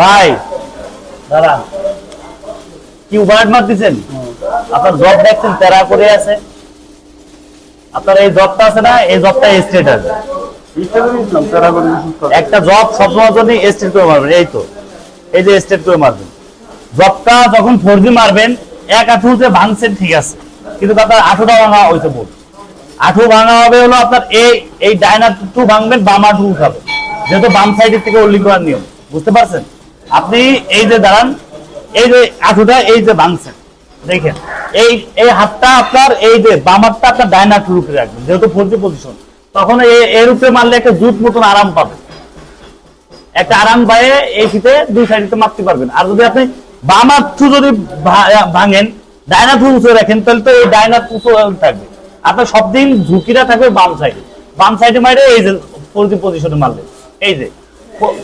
ভাই, দাঁড়ান। কি ওভারহেড মার দিচ্ছেন আপনার জব দেখছেন, তেরা করে আছে। আপনার এই জবটা আছে না, এই জবটা স্ট্রেট আছে। একটা জব সবসময় যদি স্ট্রেট করে মারবেন, এই তো। এই যে স্ট্রেট করে মারবেন। জবটা যখন ফোর মারবেন, এক আঠুতে ভাঙছেন, ঠিক আছে। কিন্তু আপনার আঠুটা ভাঙা হয়েছে বোর্ড আঠু ভাঙা হবে হলো আপনার এই এই ডায়নার টু ভাঙবেন, বাম আঠু উঠাবে। যেহেতু বাম সাইডের থেকে ওল্ডিং করার নিয়ম। বুঝতে পারছেন? আপনি এই যে দাঁড়ান, এই যে আঠুটা এই যে ভাঙছেন দেখেন, এই এই হাতটা আপনার, এই যে বাম হাতটা আপনার ডায়নার টু উপরে রাখবেন যেহেতু ফোর পজিশন তখন এর উপরে মারলে একটা জুত মতন আরাম পাবে। একটা আরাম পায়ে এই শীতে দুই সাইডে মারতে পারবেন। আর যদি আপনি বাম হাতু যদি ভাঙেন ডায়না টু উঁচু রাখেন, তাহলে তো এই ডায়না উঁচু থাকবে। আপনার সব দিন ঝুঁকিটা থাকবে বাম সাইডে বাম সাইডে মারে এই যে ফোর জি পজিশনে মারলে, এই যে।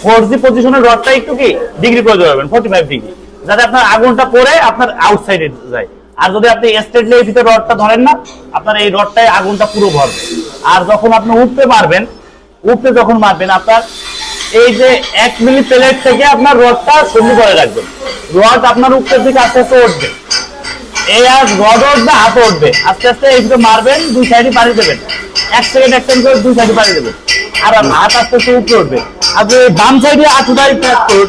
ফোর জি পজিশনের রডটা একটু কি ডিগ্রি করে দেবেন ফোর্টি ফাইভ ডিগ্রি যাতে আপনার আগুনটা পরে আপনার আউটসাইডে যায়। আর যদি আপনি স্ট্রেটলি এই ভিতরে রডটা ধরেন না, আপনার এই রডটায় আগুনটা পুরো ভরবে। আর যখন আপনি উপরে মারবেন, উপরে যখন মারবেন, আপনার এই যে এক মিলি প্লেট থেকে আপনার রডটা সন্ধি করে রাখবেন। রড আপনার উপরের দিকে আস্তে আস্তে উঠবে। এই আর রড উঠবে, হাত উঠবে। আস্তে আস্তে এই দুটো মারবেন, দুই সাইডে পানি দেবেন। এক সেকেন্ড এক সেকেন্ড করে দুই সাইডে পানি দেবেন। আর হাত আস্তে আস্তে উপরে উঠবে। আপনি এই বাম সাইডে আঁচুটাই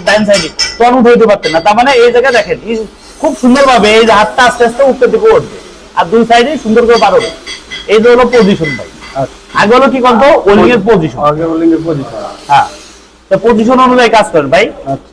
ডান সাইডে তখন উঠে দিতে পারতেন না। তার মানে এই জায়গায় দেখেন খুব সুন্দর ভাবে এই যে হাতটা আস্তে আস্তে উপরের দিকে উঠবে। আর দুই সাইডে সুন্দর করে পারবে এই যে হলো পজিশন ভাই। আগে হলো কি করতো ওলিং এর পজিশন আগে ওলিং এর পজিশন হ্যাঁ। তো পজিশন অনুযায়ী কাজ করেন ভাই। আচ্ছা।